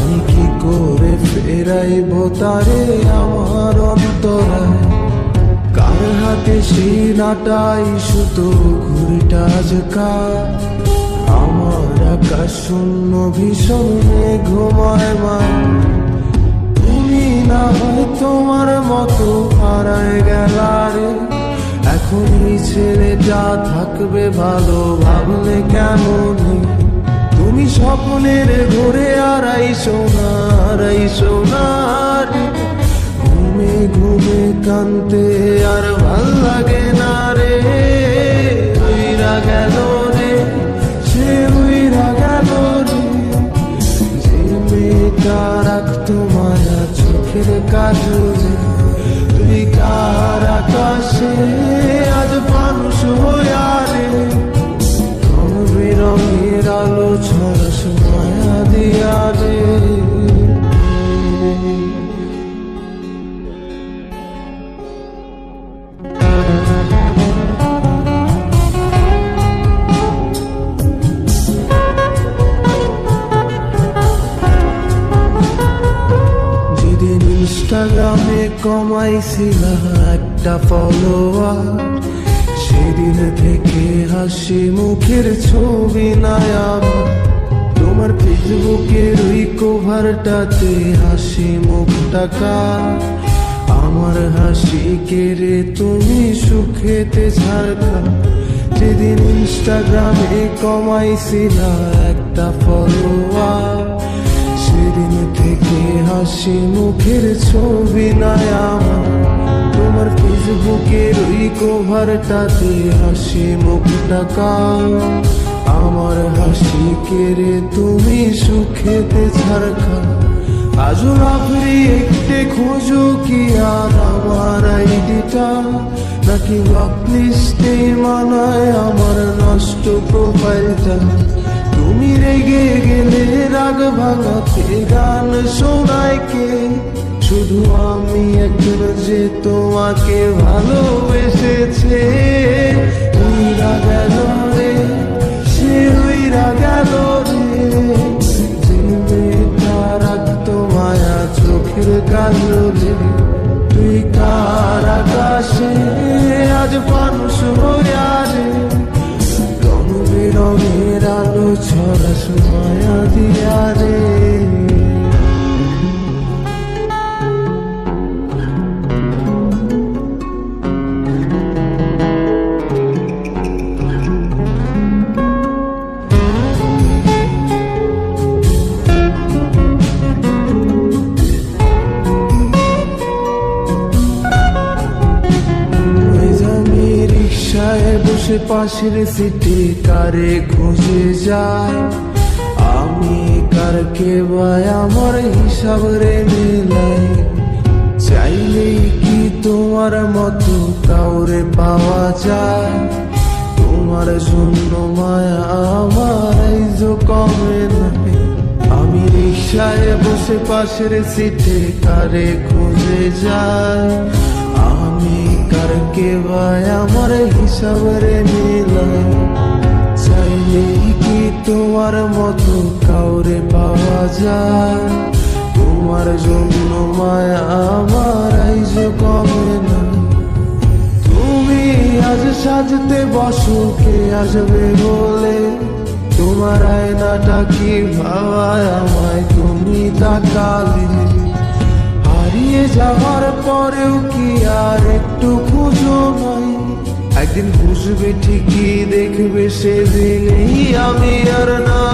আমি কি করে ফেরাইব তারে আমার অন্তরায়? কার হাতে সেই নাটাই সুতো, ঘুরিটা আজকা আমার আকাশ শূন্য ভীষণ ঘুমায় মা তুমি না হয় তোমার মতো হারায় গেলারে এখন এই ছেলেটা থাকবে ভালো, ভাবলে কেমন? স্বপ্নের ঘুরে আড়াই সোনার এই সোনার। ঘুমে ঘুমে কানতে আর ভালো লাগে না রে। গেল ইনস্টাগ্রামে কমাইছিল একটা ফলোয়ার সেদিন থেকে হাসি মুখের ছবি নাই আমার। তোমার ফেসবুকের ওই কোভারটাতে হাসি মুখ টাকা। আমার হাসি কেড়ে তুমি সুখেতে ঝাড়খা যেদিন ইনস্টাগ্রামে কমাইছিল একটা ফলোয়ার হাসি মুখের ছবি নাই তোমার ফেসবুকের ওই কোভারটাতে হাসি মুখ টাকা আমার হাসি কেড়ে তুমি সুখেতে ছাড়খা আজও রাত্রি একটে খোঁজো কি আর আমার আইডিটা? নাকি ব্লকলিস্টে মানায় আমার নষ্ট প্রোফাইলটা তুমি রেগে গেলে রাগ ভাঙাতে গান শোনায় কে? শুধু আমি একজন যে তোমাকে ভালোবেসেছে। উইরা গেল মায়া দিয়া রে। বসে পাশের সিটে কারে খুঁজে যায়। আমি কারকে বাই আমার হিসাব রে মেলাই চাইলেই কি তোমার মতো কাউরে পাওয়া যায়? তোমার জন্য মায়া আমার আইজ কমে নাই। আমি রিক্সায় বসে পাশের সিটে কারে খুঁজে যাই আমি কারকে ভাই আমার হিসাব রে মিলাই চাইলেই কি তোমার মতো পাওয়া তোমার জন্য মায়া আমার না। তুমি আজ সাজতে বসো, কে আসবে বলে? তোমার আয়নাটা কি ভাবায় আমায়? তুমি তাকালে। হারিয়ে যাওয়ার পরেও কি আর একটু খুঁজো নাই? একদিন বুঝবে ঠিকই, দেখবে সেদিনই আমি আর না